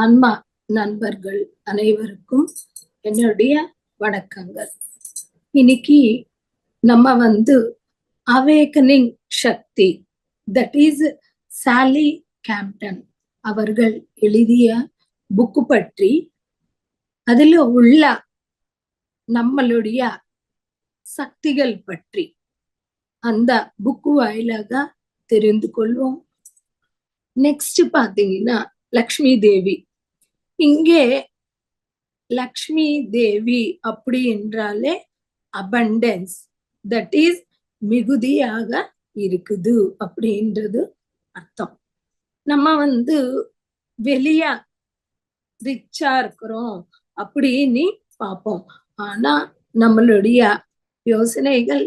ஆன்மா நண்பர்கள் அனைவருக்கும் என்னுடைய வணக்கங்கள். இன்னைக்கு நம்ம வந்து awakening Shakti that is Sally Kempton அவர்கள் எழுதிய புக்கு பற்றி அதில் உள்ள நம்மளுடைய சக்திகள் பற்றி அந்த புக்கு வாயிலாக தெரிந்து கொள்வோம். நெக்ஸ்ட் பாத்தீங்கன்னா லக்ஷ்மி தேவி இங்கே லக்ஷ்மி தேவி அப்படி என்றாலே அபண்டன்ஸ் தட் இஸ் மிகுதியாக இருக்குது அப்படின்றது அர்த்தம். நம்ம வந்து வெளியா ரிச்சா இருக்கிறோம் அப்படின்னு பார்ப்போம். ஆனா நம்மளுடைய யோசனைகள்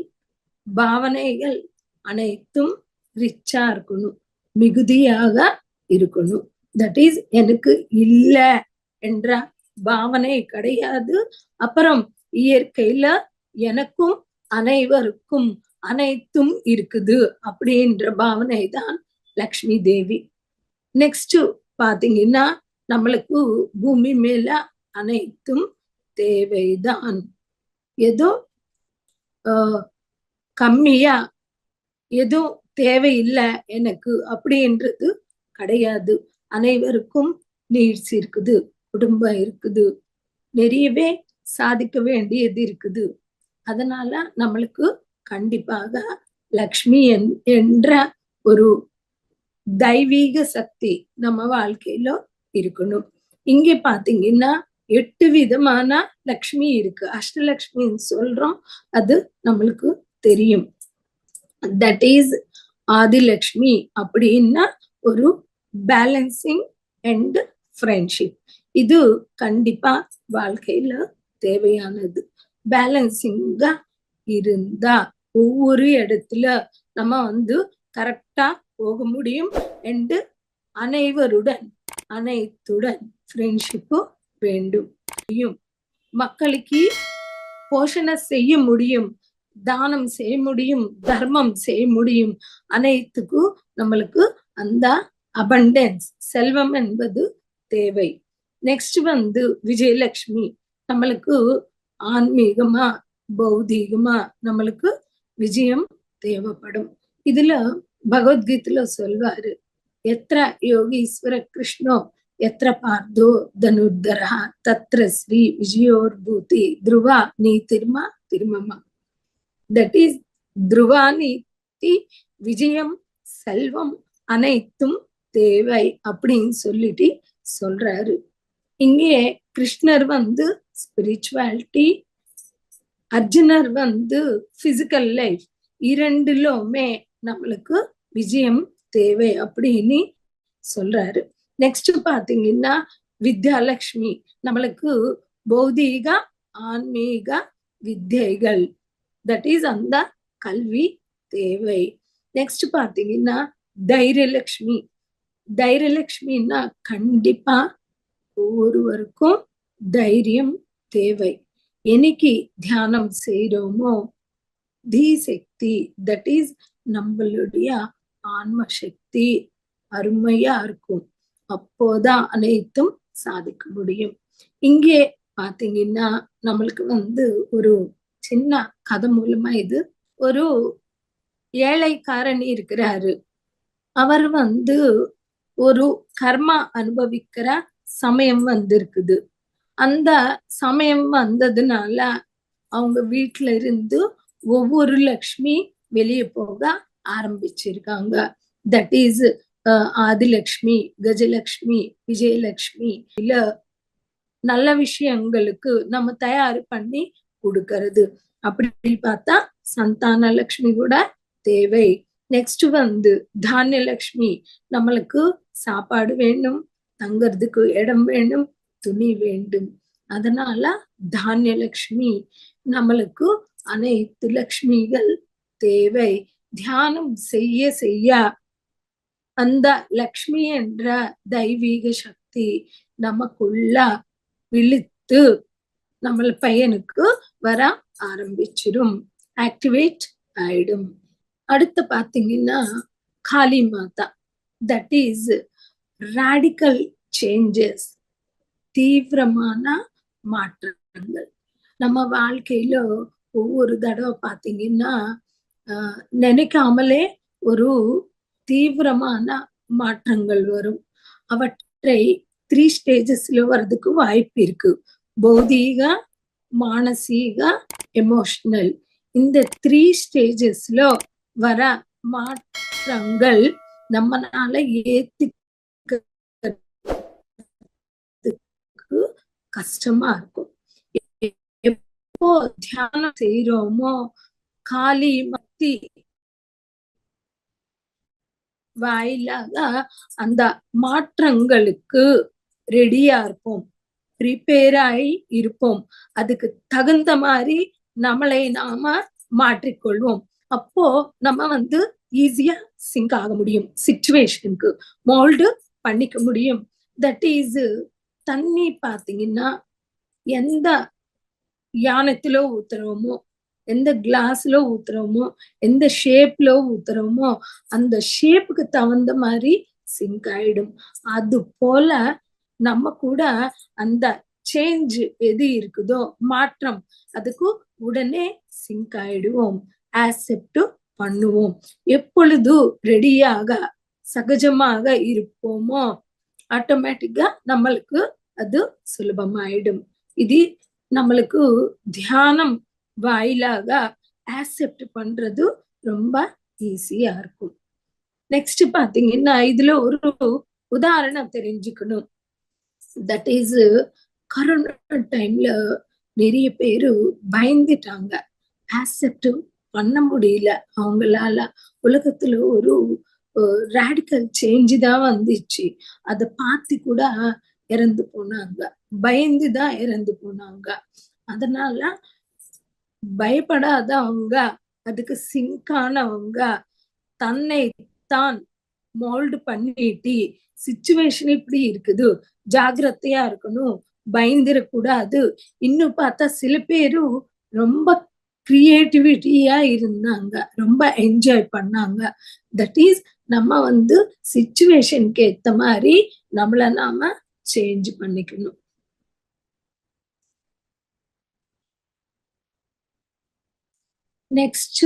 பாவனைகள் அனைத்தும் ரிச்சா இருக்கணும் மிகுதியாக இருக்கணும். தட் இஸ் எனக்கு இல்ல என்ற பாவனை கிடையாது. அப்புறம் இயற்கையில எனக்கும் அனைவருக்கும் அனைத்தும் இருக்குது அப்படின்ற பாவனை தான் லக்ஷ்மி தேவி. நெக்ஸ்ட் பாத்தீங்கன்னா நம்மளுக்கு பூமி மேல அனைத்தும் தேவைதான். ஏதோ கம்மியா எதுவும் தேவையில்லை எனக்கு அப்படின்றது கிடையாது. அனைவருக்கும் நீட்ஸ் இருக்குது குடும்பம் இருக்குது. நிறையவே சாதிக்க வேண்டியது இருக்குது. அதனால நம்மளுக்கு கண்டிப்பாக லக்ஷ்மி என்ற ஒரு தெய்வீக சக்தி நம்ம வாழ்க்கையில இருக்கணும். இங்க பாத்தீங்கன்னா எட்டு விதமான லக்ஷ்மி இருக்கு. அஷ்டலக்ஷ்மின்னு சொல்றோம். அது நம்மளுக்கு தெரியும். தட் இஸ் ஆதிலக்ஷ்மி அப்படின்னா ஒரு பேலன்சிங் அண்ட் ஃப்ரெண்ட்ஷிப் இது கண்டிப்பா வாழ்க்கையில தேவையானது. பேலன்சிங்கா இருந்தா ஒவ்வொரு இடத்துல நம்ம வந்து கரெக்டா போக முடியும் என்று அனைவருடன் அனைத்துடன் ஃப்ரெண்ட்ஷிப்பு வேண்டும். மக்களுக்கு போஷணம் செய்ய முடியும் தானம் செய்ய முடியும் தர்மம் செய்ய முடியும். அனைத்துக்கும் நம்மளுக்கு அந்த அபண்டன்ஸ் செல்வம் என்பது தேவை. நெக்ஸ்ட் வந்து விஜயலட்சுமி. நம்மளுக்கு ஆன்மீகமா பௌதீகமா நம்மளுக்கு விஜயம் தேவைப்படும். இதுல பகவத்கீதையில சொல்வாரு எத்திர யோகீஸ்வர கிருஷ்ணோ எத்திர பார்த்தோ தனுர்தரா தத்ர ஸ்ரீ விஜயோர்பூதி துருவா நீ திருமா திருமமா. தட் இஸ் துருவா நீதி விஜயம் செல்வம் அனைத்தும் தேவை அப்படின்னு சொல்லிட்டு சொல்றாரு. இங்கே கிருஷ்ணர் வந்து ஸ்பிரிச்சுவாலிட்டி அர்ஜுனர் வந்து பிசிக்கல் லைஃப் இரண்டிலுமே நம்மளுக்கு விஜயம் தேவை அப்படின்னு சொல்றாரு. நெக்ஸ்ட் பாத்தீங்கன்னா வித்யாலட்சுமி நம்மளுக்கு பௌதீக ஆன்மீக வித்தைகள். தட் இஸ் அந்த கல்வி தேவை. நெக்ஸ்ட் பாத்தீங்கன்னா தைரியலட்சுமி தைரியலட்சுமின்னா கண்டிப்பா ஒவ்வொருவருக்கும் தைரியம் தேவை. என்னைக்கு தியானம் செய்யறோமோ தி சக்தி தட் இஸ் நம்மளுடைய ஆன்ம சக்தி அருமையா இருக்கும். அப்போதான் அனைத்தும் சாதிக்க முடியும். இங்கே பாத்தீங்கன்னா நம்மளுக்கு வந்து ஒரு சின்ன கதை மூலமா இது. ஒரு ஏழைக்காரன் இருக்கிறாரு. அவர் வந்து ஒரு கர்மா அனுபவிக்கிற சமயம் வந்திருக்குது. அந்த சமயம் வந்ததுனால அவங்க வீட்டுல இருந்து ஒவ்வொரு லக்ஷ்மி வெளியே போக ஆரம்பிச்சிருக்காங்க. தட் இஸ் ஆதிலக்ஷ்மி கஜலக்ஷ்மி விஜயலக்ஷ்மி இல்ல நல்ல விஷயங்களுக்கு நம்ம தயார் பண்ணி கொடுக்கறது. அப்படி பார்த்தா சந்தான லக்ஷ்மி கூட தேவை. நெக்ஸ்ட் வந்து தானியலக்ஷ்மி நம்மளுக்கு சாப்பாடு வேணும் தங்கறதுக்கு இடம் வேணும் துணி வேண்டும். அதனால தானியலக்ஷ்மி நம்மளுக்கு அனைத்து லக்ஷ்மிகள் தேவை. தியானம் செய்ய செய்ய அந்த லக்ஷ்மி என்ற தெய்வீக சக்தி நமக்குள்ள விழித்து நம்ம பையனுக்கு வர ஆரம்பிச்சிடும் ஆக்டிவேட் ஆயிடும். அடுத்து பாத்தீங்கன்னா காளி மாதா. தட் இஸ் ராடிக்கல் சேஞ்சஸ் தீவிரமான மாற்றங்கள். நம்ம வாழ்க்கையில ஒவ்வொரு தடவை பாத்தீங்கன்னா நினைக்காமலே ஒரு தீவிரமான மாற்றங்கள் வரும். அவற்றை த்ரீ ஸ்டேஜஸ்ல வர்றதுக்கு வாய்ப்பு இருக்கு. பௌதீக மானசீக எமோஷனல் இந்த த்ரீ ஸ்டேஜஸ்ல வர மாற்றங்கள் நம்மனால ஏத்துக்கு கஷ்டமா இருக்கும். எப்போ தியானம் செய்யறோமோ காலி மத்தி வாயிலாக அந்த மாற்றங்களுக்கு ரெடியா இருப்போம். ப்ரிப்பேர் இருப்போம். அதுக்கு தகுந்த மாதிரி நம்மளை நாம மாற்றிக்கொள்வோம். அப்போ நம்ம வந்து ஈஸியா சிங்க் ஆக முடியும். சிச்சுவேஷனுக்கு மோல்டு பண்ணிக்க முடியும். தட் இஸ் தண்ணி பாத்தீங்கன்னா எந்த யானத்திலோ ஊத்துறோமோ எந்த கிளாஸ்ல ஊத்துறோமோ எந்த ஷேப்ல ஊத்துறோமோ அந்த ஷேப்புக்கு தகுந்த மாதிரி சிங்க் ஆயிடும். அது போல நம்ம கூட அந்த சேஞ்ச் எது இருக்குதோ மாற்றம் அதுக்கு உடனே சிங்க் ஆயிடுவோம். ஆக்செப்ட் பண்ணுவோம். எப்பொழுது ரெடியாக சகஜமாக இருப்போமோ ஆட்டோமேட்டிக்கா நம்மளுக்கு அது சுலபமாயிடும். இது நம்மளுக்கு தியானம் வாயிலாக ஆக்செப்ட் பண்றது ரொம்ப ஈஸியா இருக்கும். நெக்ஸ்ட் பாத்தீங்கன்னா இதுல ஒரு உதாரணம் தெரிஞ்சுக்கணும். தட் இஸ் கரோனா டைம்ல நிறைய பேரு பயந்துட்டாங்க. ஆக்செப்ட் பண்ண முடியல. அவங்களால உலகத்துல ஒரு ரேடிக்கல் சேஞ்ச் தான் வந்துச்சு. அதை பார்த்து கூட இறந்து போனாங்க. பயந்துதான் இறந்து போனாங்க. அதனால பயப்படாதவங்க அதுக்கு சிங்கானவங்க தன்னை தான் மோல்டு பண்ணிட்டு சுச்சுவேஷன் இப்படி இருக்குது. ஜாகிரதையா இருக்கணும். பயந்துடக்கூடாது இன்னும் பார்த்தா சில பேரும் ரொம்ப கிரியேட்டிவிட்டியா இருந்தாங்க. ரொம்ப என்ஜாய் பண்ணாங்க. தட் இஸ் நம்ம வந்து சுச்சுவேஷனுக்கு ஏத்த மாதிரி நம்மள நாம சேஞ்ச் பண்ணிக்கணும். நெக்ஸ்ட்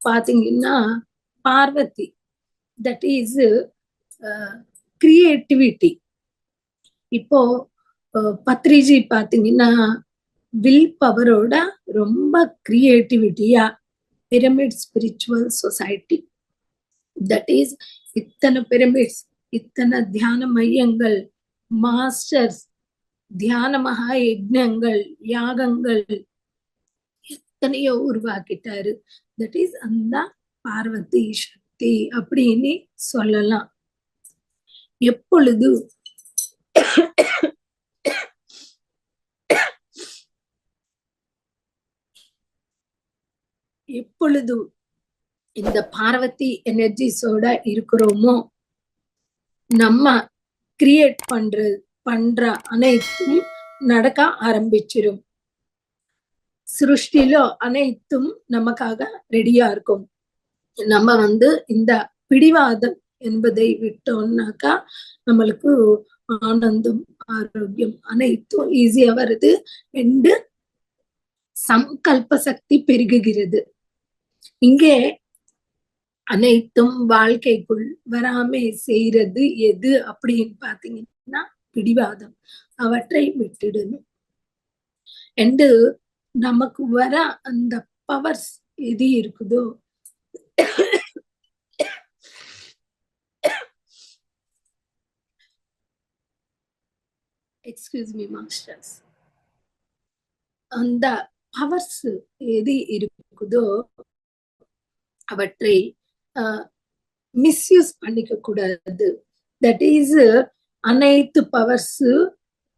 பாத்தீங்கன்னா பார்வதி. தட் இஸ் கிரியேட்டிவிட்டி இப்போ பத்ரிஜி பாத்தீங்கன்னா வில் பவரோட ரொம்ப கிரியேட்டிவிட்டியா pyramid spiritual society that is இத்தனை பிரமிட்ஸ் இத்தனை தியான மையங்கள் மாஸ்டர்ஸ் தியான மகா யஜ்னங்கள் யாகங்கள் எத்தனையோ உருவாக்கிட்டாரு. தட் இஸ் அந்த பார்வதி சக்தி அப்படின்னு சொல்லலாம். எப்பொழுது எப்பொழுது இந்த பார்வதி எனர்ஜிஸோட இருக்கிறோமோ நம்ம கிரியேட் பண்ற பண்ற அனைத்தும் நடக்க ஆரம்பிச்சிடும் சிருஷ்டிலோ அனைத்தும் நமக்காக ரெடியா இருக்கும். நம்ம வந்து இந்த பிடிவாதம் என்பதை விட்டோம்னாக்கா நம்மளுக்கு ஆனந்தம் ஆரோக்கியம் அனைத்தும் ஈஸியா வருது. ரெண்டு சங்கல்ப சக்தி பெருகுகிறது. இங்கே அனைத்தும் வாழ்க்கைக்குள் வராமே செய்யறது எது அப்படின்னு பாத்தீங்கன்னா பிடிவாதம். அவற்றை விட்டுடணும். என்று நமக்கு வர அந்த பவர்ஸ் எது இருக்குதோ எக்ஸ்கியூஸ் மீ மாஸ்டர்ஸ் அந்த பவர்ஸ் எது இருக்குதோ அவற்றை மிஸ்யூஸ் பண்ணிக்க கூடாது தட் இஸ் அனைத்து பவர்ஸ்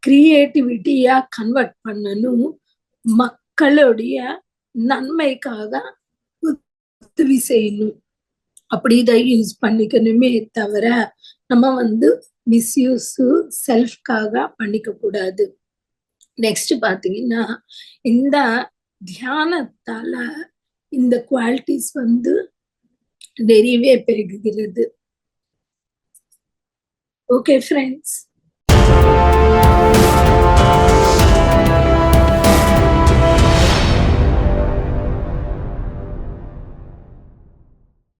கிரியேட்டிவிட்டியா கன்வெர்ட் பண்ணணும். மக்களுடைய நன்மைக்காக உதவி செய்யணும். அப்படி இதை யூஸ் பண்ணிக்கணுமே தவிர நம்ம வந்து மிஸ்யூஸ் செல்ஃப்காக பண்ணிக்க கூடாது நெக்ஸ்ட் பாத்தீங்கன்னா இந்த தியானத்தால இந்த குவாலிட்டிஸ் வந்து நிறையவே பெருகுகிறது. Okay friends